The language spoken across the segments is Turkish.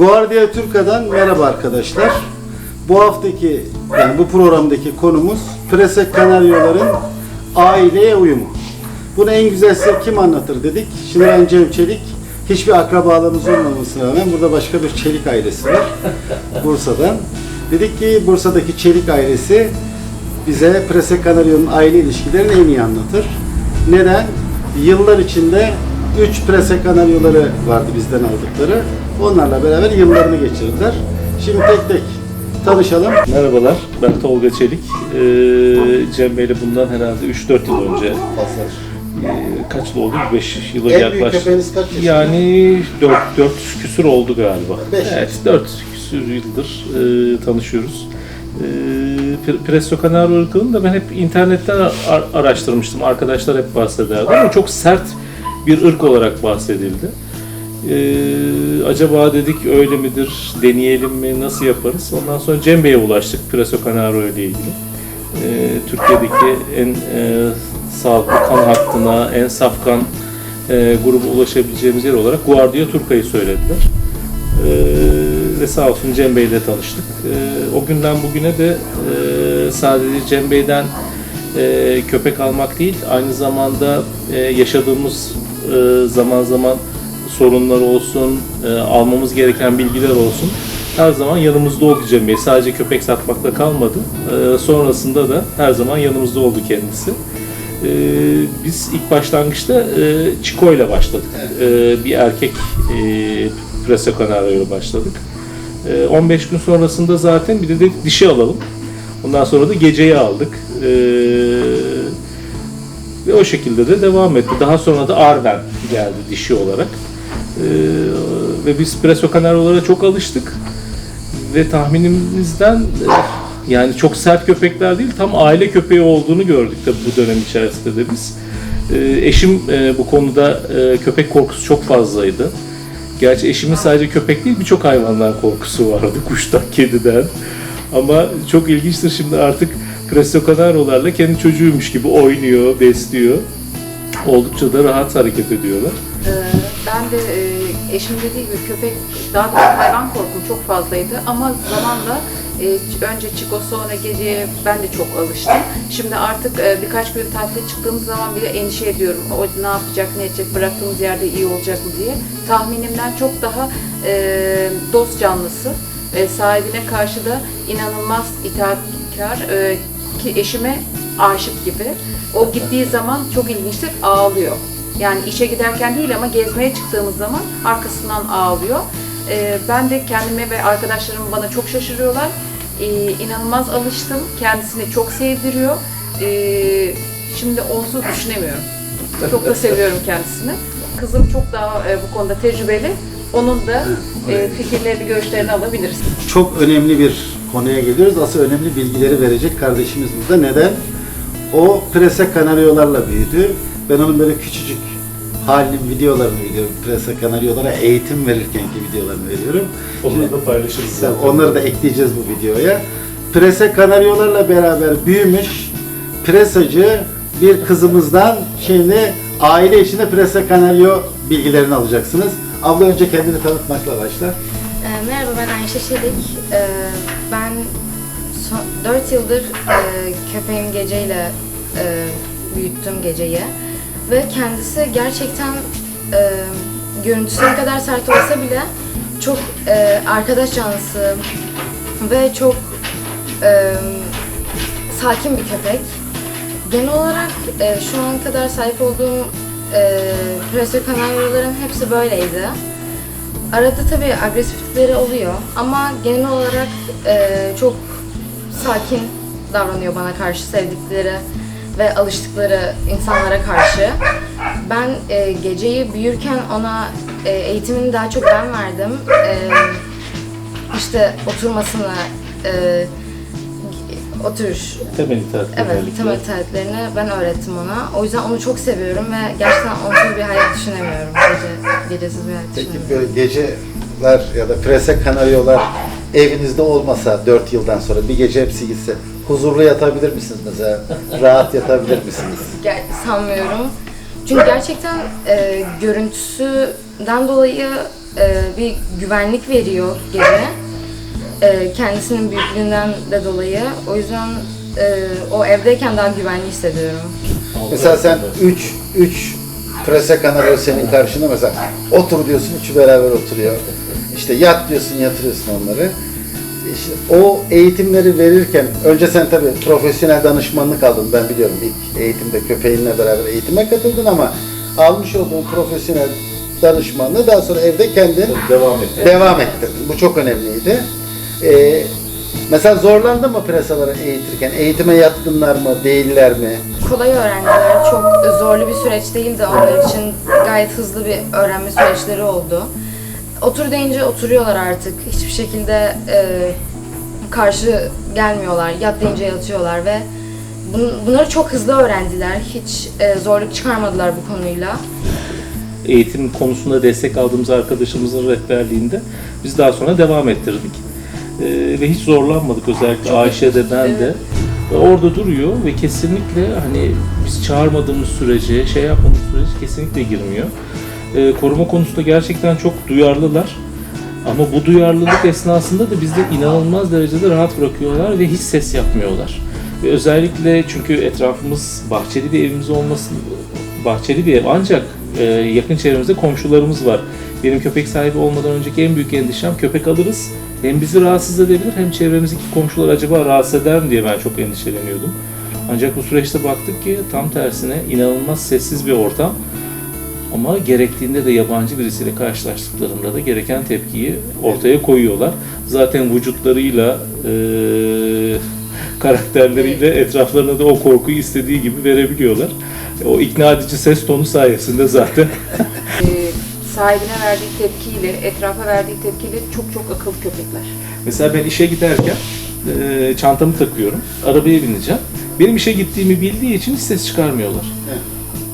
Guardia Turca'dan merhaba arkadaşlar. Bu haftaki yani bu programdaki konumuz Prese Kanaryoların aileye uyumu. Bunu en güzel kim anlatır dedik. Şimdi ben Cem Çelik. Hiçbir akrabalığımız olmamasına rağmen burada başka bir Çelik ailesi var. Bursa'dan. Dedik ki Bursa'daki Çelik ailesi bize Prese Kanaryo'nun aile ilişkilerini en iyi anlatır. Neden? Yıllar içinde 3 Prese Kanaryoları vardı bizden aldıkları. Onlarla beraber yıllarını geçirdiler. Şimdi tek tek tanışalım. Merhabalar, ben Tolga Çelik. Ee, Cem Bey'le bundan herhalde 3-4 yıl önce, e, kaç yıl oldu? 5 yıla En büyük yaklaştı. köpeğiniz kaç yaşında? Yani 4, 4 küsür oldu galiba. Beş. Evet, 4 küsür yıldır e, tanışıyoruz. E, Pre- Presto ırkını da ben hep internetten ar- araştırmıştım. Arkadaşlar hep bahsederdi ama çok sert bir ırk olarak bahsedildi. Ee, acaba dedik öyle midir, deneyelim mi, nasıl yaparız? Ondan sonra Cem Bey'e ulaştık Preso Canaro ile ilgili. Ee, Türkiye'deki en e, sağlıklı kan hattına, en saf kan e, grubu ulaşabileceğimiz yer olarak Guardia Turca'yı söylediler. Ee, ve sağ olsun Cem Bey'le tanıştık. Ee, o günden bugüne de e, sadece Cem Bey'den e, köpek almak değil, aynı zamanda e, yaşadığımız e, zaman zaman sorunlar olsun, e, almamız gereken bilgiler olsun. Her zaman yanımızda oldu Cem. Sadece köpek satmakla kalmadı. E, sonrasında da her zaman yanımızda oldu kendisi. Biz ilk başlangıçta e, Chico ile başladık. Bir erkek e, Canaro ile başladık. E, 15 gün sonrasında zaten bir de dedik dişi alalım. Ondan sonra da geceyi aldık. E, ve o şekilde de devam etti. Daha sonra da Arven geldi dişi olarak. Ee, ve biz Preso Canaro'lara çok alıştık. Ve tahminimizden e, yani çok sert köpekler değil, tam aile köpeği olduğunu gördük tabii bu dönem içerisinde de biz. Ee, eşim e, bu konuda e, köpek korkusu çok fazlaydı. Gerçi eşimin sadece köpek değil birçok hayvandan korkusu vardı. Kuştan, kediden. Ama çok ilginçtir şimdi artık Presto Canaro'larla kendi çocuğuymuş gibi oynuyor, besliyor. Oldukça da rahat hareket ediyorlar. Ee, Ben de e, eşim dediği gibi köpek, daha doğrusu hayvan korkum çok fazlaydı ama zamanla e, önce Çiko sonra geceye ben de çok alıştım. Şimdi artık e, birkaç gün tatile çıktığımız zaman bile endişe ediyorum. O ne yapacak, ne edecek, bıraktığımız yerde iyi olacak mı diye. Tahminimden çok daha e, dost canlısı ve sahibine karşı da inanılmaz itaatkar ki eşime aşık gibi. O gittiği zaman çok ilginçtir ağlıyor. Yani işe giderken değil ama gezmeye çıktığımız zaman arkasından ağlıyor. Ee, ben de kendime ve arkadaşlarım bana çok şaşırıyorlar. Ee, inanılmaz alıştım. Kendisini çok sevdiriyor. Ee, şimdi onsuz düşünemiyorum. Çok da seviyorum kendisini. Kızım çok daha e, bu konuda tecrübeli. Onun da e, fikirlerini, görüşlerini alabiliriz. Çok önemli bir konuya geliyoruz. Asıl önemli bilgileri verecek kardeşimiz burada. Neden? O Prese Kanaryolarla büyüdü. Ben onun böyle küçücük halinin videolarını veriyorum. Prese Kanaryolara eğitim verirkenki videolarını veriyorum. Onları da paylaşırız zaten. Onları da ekleyeceğiz bu videoya. Prese Kanaryolarla beraber büyümüş presacı bir kızımızdan şimdi aile içinde Prese Kanaryo bilgilerini alacaksınız. Abla önce kendini tanıtmakla başla. Ee, Merhaba ben Ayşe Çelik. Ee, Ben 4 yıldır e, köpeğim geceyle e, büyüttüm geceyi. Ve kendisi gerçekten e, görüntüsü ne kadar sert olsa bile çok e, arkadaş canlısı ve çok e, sakin bir köpek. Genel olarak e, şu an kadar sahip olduğum e, Presto Canaryo'ların hepsi böyleydi. Arada tabii agresiflikleri oluyor ama genel olarak e, çok sakin davranıyor bana karşı sevdikleri ve alıştıkları insanlara karşı. Ben e, geceyi büyürken ona e, eğitimini daha çok ben verdim. E, işte oturmasını, e, oturuş, Temel itaat Evet, temel ben öğrettim ona. O yüzden onu çok seviyorum ve gerçekten onsuz bir hayat düşünemiyorum. Gece, gecesiz bir hayat Peki düşünemiyorum. böyle geceler ya da prese kanaryolar evinizde olmasa 4 yıldan sonra bir gece hepsi gitse huzurlu yatabilir misiniz mesela? Rahat yatabilir misiniz? Ger- sanmıyorum. Çünkü gerçekten e, görüntüsünden dolayı e, bir güvenlik veriyor gece. E, kendisinin büyüklüğünden de dolayı. O yüzden e, o evdeyken daha güvenli hissediyorum. Mesela sen 3 3 prese kanaryo senin karşında mesela otur diyorsun üçü beraber oturuyor. İşte yat diyorsun yatırıyorsun onları. İşte o eğitimleri verirken önce sen tabii profesyonel danışmanlık aldın ben biliyorum ilk eğitimde köpeğinle beraber eğitime katıldın ama almış olduğun profesyonel danışmanlığı daha sonra evde kendin Devam et. devam ettirdin. Bu çok önemliydi. Ee, mesela zorlandı mı presaları eğitirken? Eğitime yatkınlar mı, değiller mi? Kolay öğrendiler. Çok zorlu bir süreç değildi onlar için. Gayet hızlı bir öğrenme süreçleri oldu. Otur deyince oturuyorlar artık. Hiçbir şekilde e, karşı gelmiyorlar. Yat deyince yatıyorlar ve bun- bunları çok hızlı öğrendiler. Hiç e, zorluk çıkarmadılar bu konuyla. eğitim konusunda destek aldığımız arkadaşımızın rehberliğinde biz daha sonra devam ettirdik. Ee, ve hiç zorlanmadık özellikle Ayşe de ben de. Orada duruyor ve kesinlikle hani biz çağırmadığımız sürece, şey yapmadığımız sürece kesinlikle girmiyor. Ee, koruma konusunda gerçekten çok duyarlılar. Ama bu duyarlılık esnasında da bizde inanılmaz derecede rahat bırakıyorlar ve hiç ses yapmıyorlar. Ve özellikle çünkü etrafımız bahçeli bir evimiz olması, bahçeli bir ev ancak e, yakın çevremizde komşularımız var. Benim köpek sahibi olmadan önceki en büyük endişem köpek alırız. Hem bizi rahatsız edebilir hem çevremizdeki komşular acaba rahatsız eder mi diye ben çok endişeleniyordum. Ancak bu süreçte baktık ki tam tersine inanılmaz sessiz bir ortam. Ama gerektiğinde de yabancı birisiyle karşılaştıklarında da gereken tepkiyi ortaya koyuyorlar. Zaten vücutlarıyla, eee, karakterleriyle etraflarına da o korkuyu istediği gibi verebiliyorlar. O ikna edici ses tonu sayesinde zaten Ee, sahibine verdiği tepkiyle, etrafa verdiği tepkiyle çok çok akıllı köpekler. Mesela ben işe giderken eee, çantamı takıyorum, arabaya bineceğim. Benim işe gittiğimi bildiği için hiç ses çıkarmıyorlar. Evet.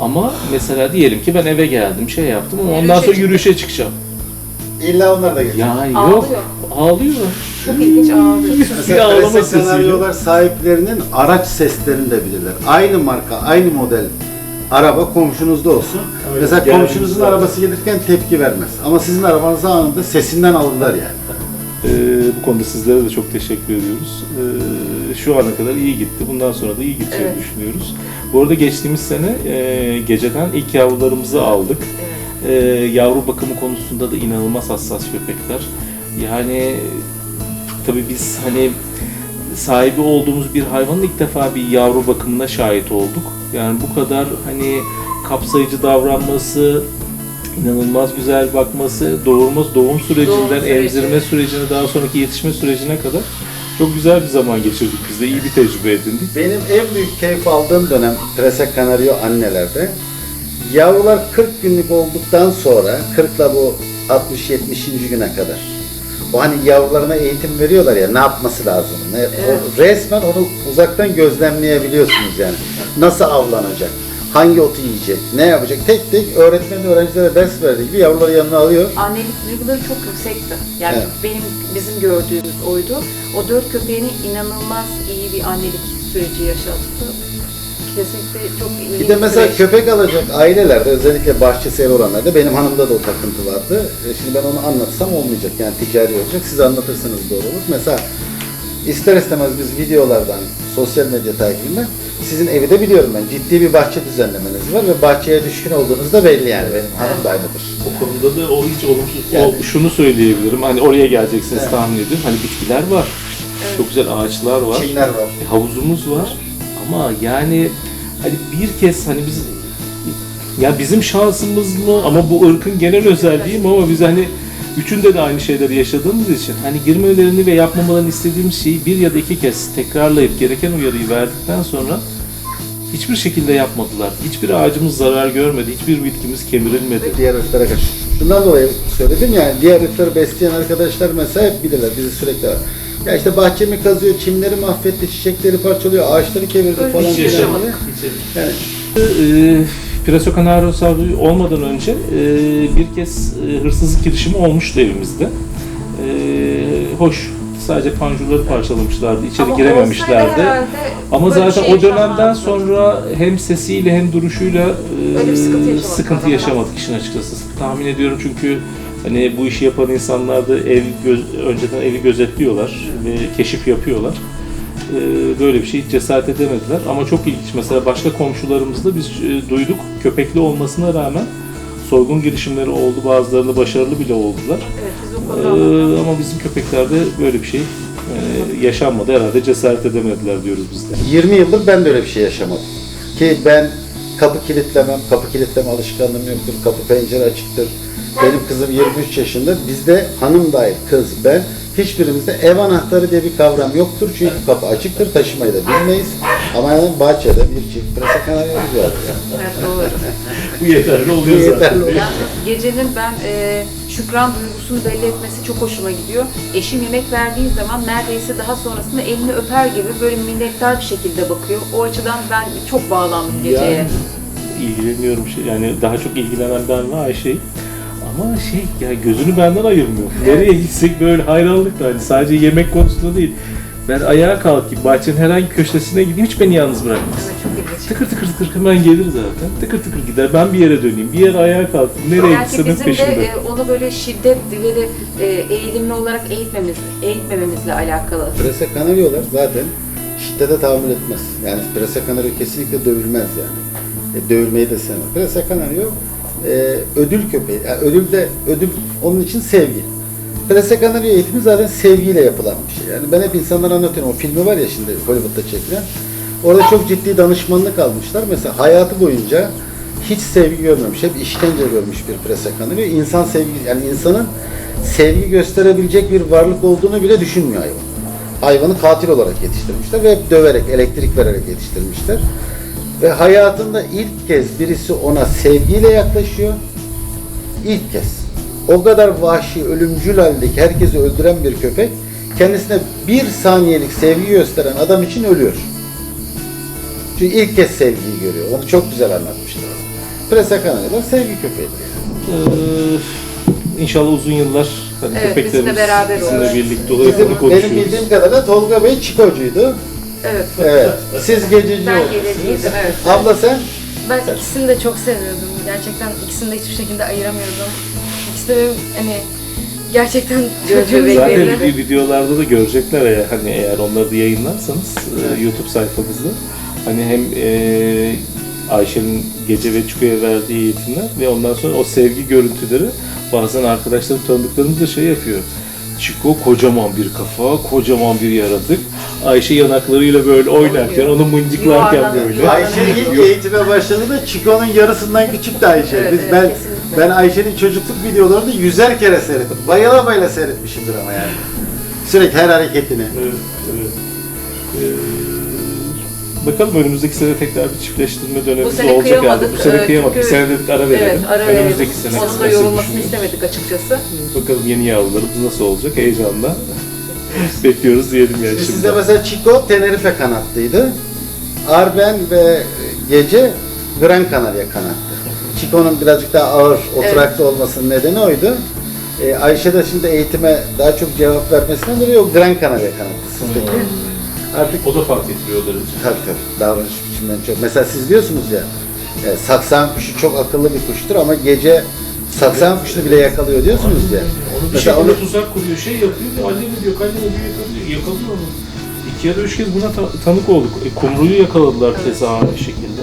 Ama mesela diyelim ki ben eve geldim, şey yaptım ama ondan sonra yürüyüşe çıkacağım. İlla onlar da geliyor. Ya yok, Ağlıyor. ağlıyor. Çok ilginç ağlıyor. Mesela ağlama sesiyle. senaryolar sahiplerinin araç seslerini de bilirler. Aynı marka, aynı model araba komşunuzda olsun. Evet, Mesela komşunuzun arabası gelirken tepki vermez. Ama sizin arabanızı anında sesinden alırlar yani. Ee, bu konuda sizlere de çok teşekkür ediyoruz. Ee, şu ana kadar iyi gitti. Bundan sonra da iyi gideceğini Evet. düşünüyoruz. Bu arada geçtiğimiz sene e, geceden ilk yavrularımızı aldık. Ee, yavru bakımı konusunda da inanılmaz hassas köpekler. Yani tabii biz hani sahibi olduğumuz bir hayvanın ilk defa bir yavru bakımına şahit olduk. Yani bu kadar hani kapsayıcı davranması, inanılmaz güzel bakması, doğurma, doğum sürecinden Doğum süreci. emzirme sürecine, daha sonraki yetişme sürecine kadar çok güzel bir zaman geçirdik biz de. iyi bir tecrübe edindik. Benim en büyük keyif aldığım dönem Prese Kanaryo annelerde yavrular 40 günlük olduktan sonra 40 ile bu 60-70. güne kadar o hani yavrularına eğitim veriyorlar ya ne yapması lazım. Ne, o resmen onu uzaktan gözlemleyebiliyorsunuz yani. Nasıl avlanacak? Hangi otu yiyecek? Ne yapacak? Tek tek öğretmen öğrencilere ders verdiği gibi yavruları yanına alıyor. Annelik duyguları çok yüksekti. Yani Evet. benim bizim gördüğümüz oydu. O dört köpeğini inanılmaz iyi bir annelik süreci yaşattı. Kesinlikle çok iyi Bir de mesela süreç. köpek alacak ailelerde özellikle bahçesel olanlarda benim hanımda da o takıntı vardı. E, Şimdi ben onu anlatsam olmayacak yani ticari olacak. Siz anlatırsanız doğru olur. Mesela ister istemez biz videolardan, sosyal medya takibinden sizin evi de biliyorum ben. Ciddi bir bahçe düzenlemeniz var ve bahçeye düşkün olduğunuz da belli yani. Benim hanım da aynıdır. O konuda da o hiç olumsuz, Yani- o, şunu söyleyebilirim. Hani oraya geleceksiniz Evet. tahmin ediyorum. Hani bitkiler var. Çok güzel ağaçlar var. Çinler var. E, havuzumuz var ama yani hani bir kez hani biz ya bizim şansımız mı ama bu ırkın genel özelliği mi ama biz hani üçünde de aynı şeyleri yaşadığımız için hani girmelerini ve yapmamalarını istediğimiz şeyi bir ya da iki kez tekrarlayıp gereken uyarıyı verdikten sonra hiçbir şekilde yapmadılar. Hiçbir ağacımız zarar görmedi, hiçbir bitkimiz kemirilmedi. Diğer ırklara karşı. Bundan dolayı söyledim yani diğer ırkları besleyen arkadaşlar mesela bilirler bizi sürekli. Ya işte bahçemi kazıyor, çimleri mahvetti, çiçekleri parçalıyor, ağaçları kevirdi Öyle falan hiç filan diye. Yani E, Preso Canaro Savcı olmadan önce e, bir kez e, hırsızlık girişimi olmuştu evimizde. E, hoş sadece panjurları parçalamışlardı, içeri Ama olsaydı girememişlerdi. herhalde Ama böyle bir zaten şey o dönemden yaşanmazdı. sonra hem sesiyle hem duruşuyla e, Öyle bir sıkıntı yaşamadık. sıkıntı yaşamadık işin açıkçası. Tahmin ediyorum çünkü Hani bu işi yapan insanlar da ev göz, önceden evi gözetliyorlar ve keşif yapıyorlar. Ee, böyle bir şey hiç cesaret edemediler ama çok ilginç. Mesela başka komşularımızda biz e, duyduk köpekli olmasına rağmen soygun girişimleri oldu. Bazılarında başarılı bile oldular. Evet, biz anlattık. ama bizim köpeklerde böyle bir şey e, yaşanmadı. Herhalde cesaret edemediler diyoruz biz de. 20 yıldır ben de öyle bir şey yaşamadım. Ki ben kapı kilitlemem, kapı kilitleme alışkanlığım yoktur, kapı pencere açıktır. Benim kızım 23 yaşında, bizde hanım dahil, kız, ben, hiçbirimizde ev anahtarı diye bir kavram yoktur. Çünkü kapı açıktır, taşımayı da bilmeyiz. Ama yani bahçede bir çift prese kanaryamız var. Yani. Evet, doğru. Bu yeterli oluyor zaten. yeterli oluyor. Yani gecenin ben e, şükran duygusunu belli etmesi çok hoşuma gidiyor. Eşim yemek verdiği zaman neredeyse daha sonrasında elini öper gibi böyle minnettar bir şekilde bakıyor. O açıdan ben çok bağlandım geceye. Yani ilgileniyorum şey yani daha çok ilgilenen ben ve Ayşe. Ama şey ya gözünü benden ayırmıyor. Nereye gitsek böyle hayranlıkla hani sadece yemek konusunda değil. Ben ayağa kalkayım, bahçenin herhangi köşesine gideyim hiç beni yalnız bırakmaz. Çok ilginç. Tıkır tıkır tıkır hemen gelir zaten. Tıkır tıkır gider. Ben bir yere döneyim. Bir yere ayağa kalkayım. Nereye Belki gitsem hep bizim de peşimde. e, onu böyle şiddet ve de e, eğilimli olarak eğitmemiz, eğitmememizle alakalı. Prese kanaryolar zaten şiddete tahammül etmez. Yani prese kanaryo kesinlikle dövülmez yani. E, dövülmeyi de sevmez. Prese kanaryo e, ödül köpeği. Yani ödül de ödül onun için sevgi. Prese kanaryo eğitimi zaten sevgiyle yapılan bir şey. Yani ben hep insanlara anlatıyorum. O filmi var ya şimdi Hollywood'da çekilen. Orada çok ciddi danışmanlık almışlar. Mesela hayatı boyunca hiç sevgi görmemiş, hep işkence görmüş bir prese kanaryo. İnsan sevgi, yani insanın sevgi gösterebilecek bir varlık olduğunu bile düşünmüyor hayvan hayvanı katil olarak yetiştirmişler ve hep döverek, elektrik vererek yetiştirmişler. Ve hayatında ilk kez birisi ona sevgiyle yaklaşıyor. İlk kez. O kadar vahşi, ölümcül haldeki herkesi öldüren bir köpek kendisine bir saniyelik sevgi gösteren adam için ölüyor. Çünkü ilk kez sevgiyi görüyor. Onu çok güzel anlatmışlar. Prese kanalıyla sevgi köpeği. Ee, inşallah uzun yıllar hani Evet, köpeklerimiz bizimle beraber bizimle birlikte olur. Bizim, benim bildiğim kadarıyla Tolga Bey çikocuydu. Evet. Evet. Siz gececi Ben oldunuz. geleceydim, evet. Abla sen? Ben ikisini de çok seviyordum. Gerçekten ikisini de hiçbir şekilde ayıramıyordum. İkisi de benim hani gerçekten çocuğum. Zaten bir videolarda da görecekler ya hani eğer onları da yayınlarsanız e, YouTube sayfamızda hani hem e, Ayşe'nin gece ve Çuku'ya verdiği eğitimler ve ondan sonra o sevgi görüntüleri bazen arkadaşlarım tanıdıklarımız da şey yapıyor. Çiko kocaman bir kafa, kocaman bir yaratık. Ayşe yanaklarıyla böyle oynarken, onu mıncıklarken böyle. Ayşe ilk eğitime başladığında Çiko'nun yarısından küçüktü Ayşe. Evet, Biz evet, ben kesinlikle. ben Ayşe'nin çocukluk videolarını yüzer kere seyrettim. Bayıla bayıla seyretmişimdir ama yani. Sürekli her hareketini. Evet, evet. Ee, bakalım önümüzdeki sene tekrar bir çiftleştirme Bu dönemimiz sene olacak herhalde. kıyamadık. Bu sene e, kıyamadık. Bir çünkü- senedir ara verelim. Evet, ara verelim. Önümüzdeki sene nasıl yorulmasını düşünüyoruz? istemedik açıkçası. Bakalım yeni yavrularımız nasıl olacak heyecanla. Bekliyoruz diyelim yani şimdi. Sizde mesela Çiko Tenerife kanatlıydı. Arben ve Gece Gran Canaria kanattı. Çiko'nun birazcık daha ağır oturaklı olmasının nedeni oydu. Ee, Ayşe de şimdi eğitime daha çok cevap vermesinden dolayı o Gran Canaria kanattı sizdeki. Artık O da fark ettiriyor. Tabii tabii. Davranış biçiminden çok. Mesela siz diyorsunuz ya, e, saksan kuşu çok akıllı bir kuştur ama gece saksan kuşunu bile yakalıyor diyorsunuz ya. Onu bir Mesela şekilde onu tuzak kuruyor, şey yapıyor, annemi diyor, annemi diyor, yakalıyor, yakalıyor onu. İki ya da üç kez buna ta- tanık olduk. E, kumruyu yakaladılar keza aynı şekilde.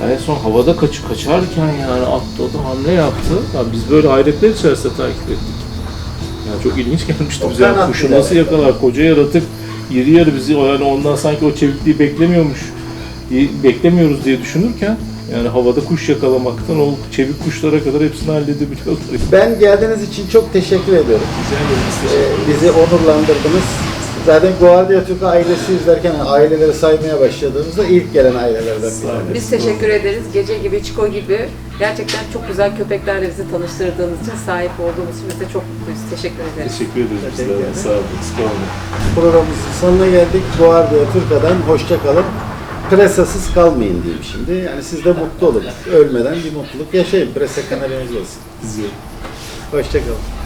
Yani en son havada kaç kaçarken yani atladı, hamle yaptı. Ya biz böyle hayretler içerisinde takip ettik. Yani çok ilginç gelmişti bize. Yani kanat kuşu nasıl yakalar, koca yaratık iri yarı bizi yani ondan sanki o çevikliği beklemiyormuş. diye- Beklemiyoruz diye düşünürken yani havada kuş yakalamaktan o çevik kuşlara kadar hepsini halledebiliyorlar. ben geldiğiniz için çok teşekkür ediyorum. Ee, bizi onurlandırdınız. Zaten Guardia Türk ailesi izlerken aileleri saymaya başladığımızda ilk gelen ailelerden biri. Biz teşekkür ederiz. Gece gibi, Çiko gibi gerçekten çok güzel köpeklerle bizi tanıştırdığınız için, sahip olduğumuz için biz de çok mutluyuz. Teşekkür ederiz. Teşekkür ederiz. Teşekkür. Sağ olun. Sağ olun. Programımızın sonuna geldik. Guardia Türk'a'dan hoşça kalın. Presasız kalmayın diyeyim şimdi. Yani siz de mutlu olun. Ölmeden bir mutluluk yaşayın. Presa kanaryamız olsun. Bizi Hoşça kalın.